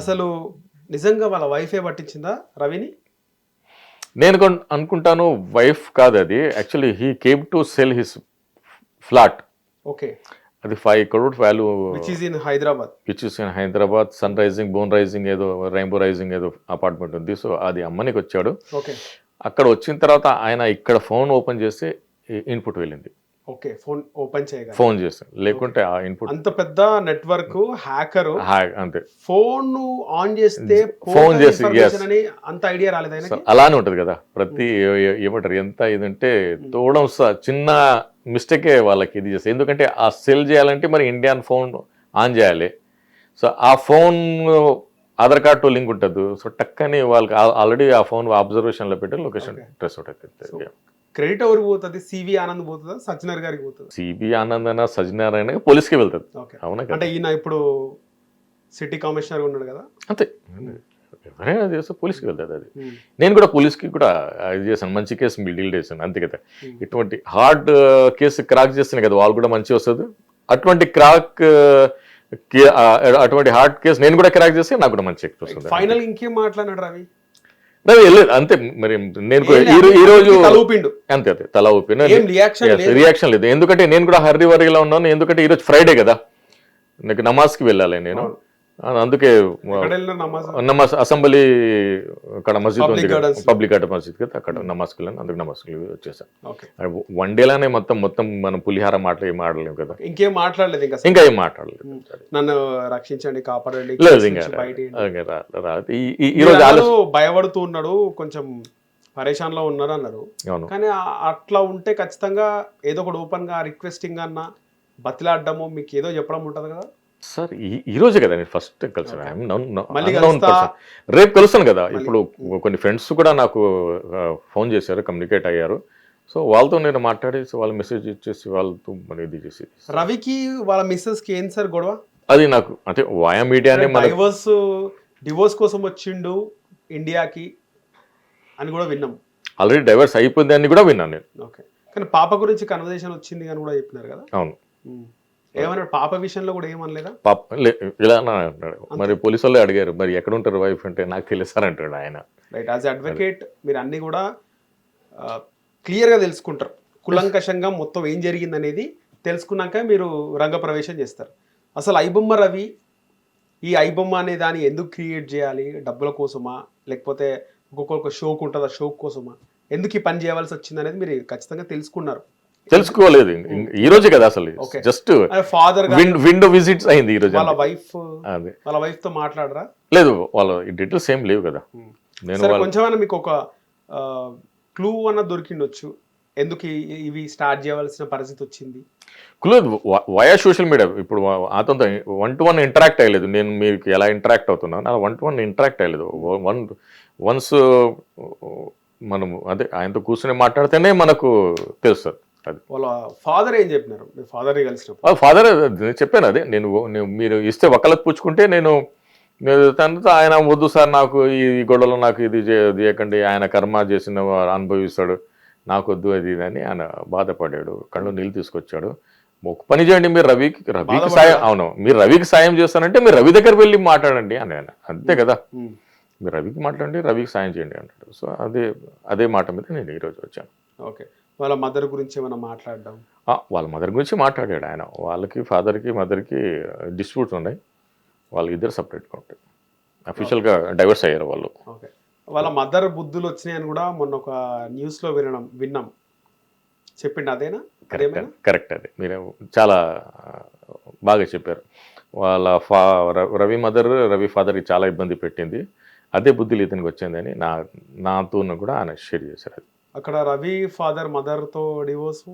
అసలు నిజంగా వాళ్ళ వైఫే పట్టించిందా రవిని? నేను అనుకుంటాను వైఫ్ కాదు అది. Actually he came to sell his flat okay. అది five crore value which is in Hyderabad which is in Hyderabad sun rising bone rising ఏదో రెయిన్బో రైజింగ్ ఏదో అపార్ట్మెంట్ ఉంది. సో అది అమ్మనికి వచ్చాడు ఓకే. అక్కడ వచ్చిన తర్వాత ఆయన ఇక్కడ ఫోన్ ఓపెన్ చేస్తే ఇన్పుట్ వెళ్ళింది. ఓకే ఫోన్ ఓపెన్ చేయగలరు ఫోన్ చేస్తే. లేకుంటే ఆ ఇన్పుట్ అంత పెద్ద నెట్వర్క్ హ్యాకర్ అంతే. ఫోన్ ఆన్ చేస్తే పోతుంది చేసి, అంత ఐడియా రాలేదు అలానే ఉంటది కదా. ప్రతి ఏమంటారు? ఎంత ఇదంటే తోవడం స- చిన్న మిస్టేకే వాళ్ళకి ఇది చేస్తారు ఎందుకంటే ఆ సెల్ చేయాలంటే మరి ఇండియన్ ఫోన్ ఆన్ చేయాలి. సో ఆ ఫోన్ ఆధార్ కార్డు లింక్ ఉంటుంది. సో టక్కని వాళ్ళకి ఆల్రెడీ ఆ ఫోన్ అబ్జర్వేషన్లో పెట్టి లొకేషన్. ట్రెస్ అవుతుంది. క్రెడిట్ ఎవరికి పోతుంది? సివి ఆనంద్ పోతుందా? సజ్జనర్ గారికి పోతుందా? సిబి ఆనందన సజ్జనారాయణ పోలీస్కి వెళ్తుంది అవునా అంటే ఈయన ఇప్పుడు సిటీ కమిషనర్ ఉన్నాడు కదా? అంతే. ఎవరైనా చేస్తే పోలీస్కి వెళ్తుంది అది. Hmm. నేను కూడా పోలీస్కి కూడా ఇది చేశాను. మంచి కేసు డీల్ చేశాను. అంతే కదా. Hmm. ఇటువంటి హార్డ్ కేసు క్రాక్ చేస్తేనే కదా వాళ్ళు కూడా మంచి వస్తుంది. అటువంటి క్రాక్ అటువంటి హార్డ్ కేసు నేను కూడా క్రాక్ చేస్తే నాకు కూడా మంచి ఎక్కువ వస్తుంది. ఫైనల్ ఇంకేం మాట్లాడినాడు రవి, వెళ్ళలేదు అంతే మరి నేను ఈ రోజు తల ఊపిండు. అంతే అంతే తల ఊపిన రియాక్షన్ లేదు. ఎందుకంటే నేను కూడా హర్రీ వరిలో ఉన్నాను ఎందుకంటే ఈరోజు ఫ్రైడే కదా. నాకు నమాజ్కి వెళ్ళాలి నేను. అందుకే నమాజ్? అసెంబ్లీ అక్కడ మస్జిద్ ఉంది. పబ్లిక్ గార్డెన్ మస్జిద్ కదా అక్కడ నమాజ్కి వెళ్ళాను అందుకు నమాజ్కి వచ్చేసాను. ఓకే. వన్ డేలానే మొత్తం మొత్తం మనం పులిహార మాటలు ఏం ఆడలేము కదా. ఇంకేం మాట్లాడలేదు ఇంకా ఇంకా ఏం మాట్లాడలేదు. నన్ను రక్షించండి కాపాడండి లేదు ఇంకా. ఈ- రోజు భయపడుతూ ఉన్నాడు కొంచెం పరేషాన్లో ఉన్నారు అన్నారు. కానీ అట్లా ఉంటే ఖచ్చితంగా ఏదో ఒకటి ఓపెన్గా రిక్వెస్టింగ్ అన్న బతిలాడడము మీకు ఏదో చెప్పడం ఉంటది కదా? సార్ ఈ- రోజే కదా నేను ఫస్ట్ కలిసాను కలుస్తా. person. రేపు కలుస్తాను కదా. ఇప్పుడు కొన్ని ఫ్రెండ్స్ కూడా నాకు ఫోన్ చేశారు కమ్యూనికేట్ అయ్యారు. సో వాళ్ళతో నేను మాట్లాడేసి వాళ్ళ మెసేజ్ ఇచ్చేసి వాళ్ళతో మరి ఇది చేసి. రవికి వాళ్ళ మిస్సెస్కి ఏం సార్ గొడవ? అది నాకు అంటే వాయా మీడియానే మన డైవర్స్ డివోర్స్ కోసం వచ్చిండు ఇండియాకి అని కూడా విన్నాం. ఆల్రెడీ డైవర్స్ అయిపోయింది అని కూడా విన్నాను నేను. ఓకే. కానీ పాప గురించి కన్వర్జేషన్ వచ్చింది అని కూడా చెప్పినారు కదా? అవును. ఉమ్. ఏమన్నాడు? పాప విషయంలో కూడా ఏమనలేదా? పాప ఇలా అంటాడు. మరి పోలీసు వాళ్ళే అడిగారు మరి ఎక్కడ ఉంటారు వైఫ్ అంటే? నాకు తెలుసారంటాడు ఆయన. రైట్ యాజ్ అడ్వకేట్ మీరు అన్ని కూడా క్లియర్గా తెలుసుకుంటారు. కులంకషంగా మొత్తం ఏం జరిగింది అనేది తెలుసుకున్నాక మీరు రంగప్రవేశం చేస్తారు. అసలు ఐబొమ్మ రవి ఈ ఐబొమ్మ అనే దాన్ని ఎందుకు క్రియేట్ చేయాలి? డబ్బుల కోసమా? లేకపోతే ఒక్కొక్క షోక్ ఉంటుందా? షోక్ కోసమా? ఎందుకు ఈ పని చేయవలసి వచ్చింది అనేది మీరు ఖచ్చితంగా తెలుసుకున్నారు. తెలుసుకోలేదు. ఈ రోజే కదా అసలు. Just father wind window visits అయింది ఈ రోజు వాళ్ళ వైఫ్ అదే. వాళ్ళ వైఫ్తో మాట్లాడరా? లేదు వాళ్ళ డీటెయిల్స్ ఏం లేవు కదా. నేను కొంచెమైనా మీకు ఒక క్లూ అన్న దొరికిండొచ్చు. ఎందుకు ఇవి స్టార్ట్ చేయవలసిన పరిస్థితి వచ్చింది? లేదు వయా సోషల్ మీడియా ఇప్పుడు అతనితో వన్ టు వన్ ఇంటరాక్ట్ అయ్యలేదు. నేను మీకు ఎలా ఇంటరాక్ట్ అవుతున్నాను అలా వన్ టు వన్ ఇంటరాక్ట్ అయ్యలేదు. వన్ వన్స్ మనం అదే ఆయనతో కూర్చొని మాట్లాడితేనే మనకు తెలుస్తుంది. వాళ్ళ ఫాదర్ ఏం చెప్పినారు? మీ ఫాదర్ని కలిసినప్పుడు. ఫాదర్ చెప్పాను అదే. నేను మీరు ఇస్తే ఒకళ్ళకి పుచ్చుకుంటే నేను తనతో ఆయన వద్దు సార్ నాకు ఈ గొడవలో నాకు ఇది చేయకండి ఆయన కర్మ చేసిన అనుభవిస్తాడు నాకు వద్దు అది ఇది అని ఆయన బాధపడాడు కళ్ళు నీళ్ళు తీసుకొచ్చాడు. ఒక పని చేయండి మీరు రవికి రవికి? సాయం అవును మీరు రవికి సాయం చేస్తానంటే మీరు రవి దగ్గర వెళ్ళి మాట్లాడండి అని ఆయన. అంతే కదా. మీరు రవికి మాట్లాడండి రవికి సాయం చేయండి అంటాడు. సో అదే అదే మాట మీద నేను ఈరోజు వచ్చాను. ఓకే. వాళ్ళ మదర్ గురించి ఏమైనా మాట్లాడడం? వాళ్ళ మదర్ గురించి మాట్లాడాడు ఆయన. వాళ్ళకి ఫాదర్కి మదర్కి డిస్ప్యూట్స్ ఉన్నాయి. వాళ్ళకి ఇద్దరు సపరేట్గా ఉంటాయి. అఫీషియల్గా డైవర్స్ అయ్యారు వాళ్ళు. ఓకే వాళ్ళ మదర్ బుద్ధులు వచ్చినాయని కూడా మొన్న ఒక న్యూస్లో వినడం విన్నాం. చెప్పిండు అదేనా? కరెక్ట్ కరెక్ట్ అది. మీరు చాలా బాగా చెప్పారు. వాళ్ళ ఫా రవి మదర్ రవి ఫాదర్కి చాలా ఇబ్బంది పెట్టింది. అదే బుద్ధులు ఇతనికి వచ్చిందని నా నాతో కూడా ఆయన షేర్ చేశారు అది. అక్కడ రవి ఫాదర్ మదర్తో డివోర్స్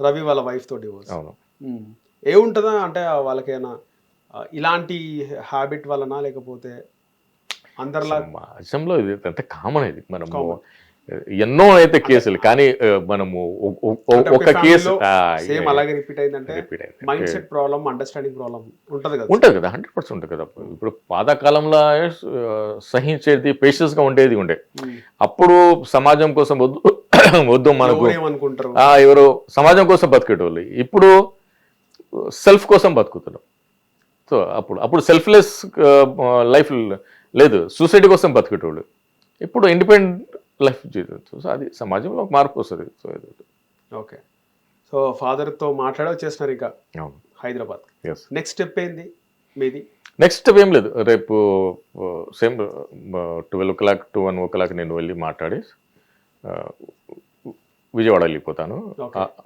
రవి వాళ్ళ వైఫ్తో డివోర్స్ అవును. ఏముంటుందా అంటే వాళ్ళకైనా ఇలాంటి హ్యాబిట్ వలన లేకపోతే అందరిలా సమాజంలో ఇది అంత కామన్ ఇది. మనము Common. ఎన్నో అయితే కేసులు కానీ మనము ఒక కేసు. సేమ్ అలాగే రిపీట్ అయిందంటే mind set problem understanding problem ఉంటది కదా. ఉంటుంది కదా హండ్రెడ్ పర్సెంట్ ఉంటుంది కదా. ఇప్పుడు పాతకాలంలో సహించేది పేషెన్స్గా ఉండేది ఉండే. అప్పుడు సమాజం కోసం వద్దు వద్దు మనకు. ఎవరు సమాజం కోసం బతికేటోళ్ళు. ఇప్పుడు సెల్ఫ్ కోసం బతుకుతున్నాం సో అప్పుడు అప్పుడు సెల్ఫ్లెస్ లైఫ్ లేదు. సూసైడ్ కోసం బతికేటోళ్ళు. ఇప్పుడు ఇండిపెండెంట్ లైఫ్ జీవించు సో అది సమాజంలో ఒక మార్పు వస్తుంది. So okay. సో ఫాదర్తో మాట్లాడి వచ్చేసినారు ఇంకా. హైదరాబాద్. ఎస్ నెక్స్ట్ స్టెప్ ఏంది? మీది? నెక్స్ట్ ఏం లేదు. రేపు same twelve o'clock to one o'clock నేను వెళ్ళి మాట్లాడి విజయవాడ వెళ్ళిపోతాను.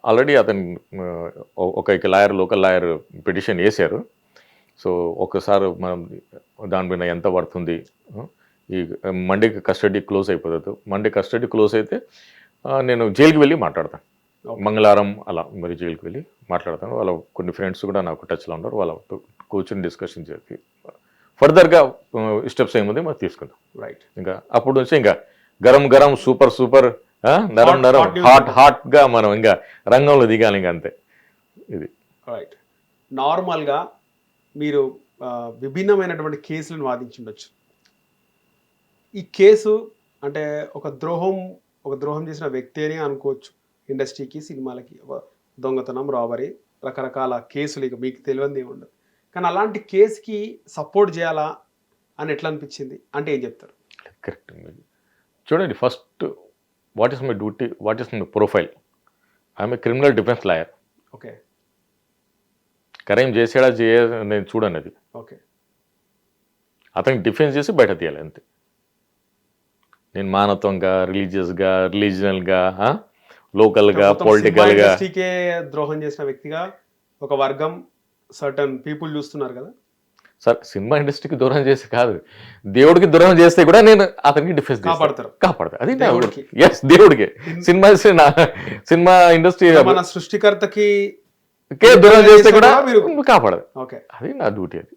ఆల్రెడీ అతను ఒక లాయర్ లోకల్ లాయర్ పిటిషన్ వేశారు. సో ఒకసారి మనం దాని మీద ఎంత పడుతుంది ఈ మండేకి కస్టడీ క్లోజ్ అయిపోతుంది మండే కస్టడీ క్లోజ్ అయితే నేను జైలుకి వెళ్ళి మాట్లాడతాను. మంగళవారం అలా మరి జైలుకి వెళ్ళి మాట్లాడతాను. వాళ్ళ కొన్ని ఫ్రెండ్స్ కూడా నాకు టచ్లో ఉన్నారు. వాళ్ళతో కూర్చొని డిస్కషన్ చేసి ఫర్దర్గా స్టెప్స్ ఏముంది మనం తీసుకుందాం. రైట్ ఇంకా అప్పుడు నుంచి ఇంకా గరం గరం సూపర్ సూపర్ నరం నరం. హాట్ హాట్గా మనం ఇంకా రంగంలో దిగాలి ఇంకా అంతే. ఇది. రైట్ నార్మల్గా మీరు విభిన్నమైనటువంటి కేసులను వాదించుండొచ్చు. ఈ కేసు అంటే ఒక ద్రోహం ఒక ద్రోహం చేసిన వ్యక్తి అని అనుకోవచ్చు. ఇండస్ట్రీకి సినిమాలకి దొంగతనం రాబరీ రకరకాల కేసులు ఇక మీకు తెలియంది ఉండదు. కానీ అలాంటి కేసుకి సపోర్ట్ చేయాలా అని ఎట్లా అనిపించింది? అంటే ఏం చెప్తారు? కరెక్ట్ చూడండి first what is my duty what is my profile? I'm a criminal defence lawyer. Okay. Crime చేసాడా చేయ నేను చూడను అది. ఓకే. అతనికి డిఫెన్స్ చేసి బయట తీయాలి అంతే. నేను మానవత్వంగా రిలీజియస్గా రిలీజనల్గా లోకల్గా పొలిటికల్గా. ద్రోహం చేసిన వ్యక్తిగా ఒక వర్గం సర్టన్ పీపుల్ చూస్తున్నారు కదా? సార్ సినిమా ఇండస్ట్రీకి దూరం చేసి కాదు. దేవుడికి దూరం చేస్తే కూడా నేను అతనికి డిఫెన్స్ కాపాడతారు. కాపాడతా. అది దేవుడికి. ఎస్ దేవుడికి. సినిమా సినిమా ఇండస్ట్రీ మన సృష్టికర్తకి దూరం చేస్తే కూడా కాపాడదు. ఓకే. అది నా డ్యూటీ అది.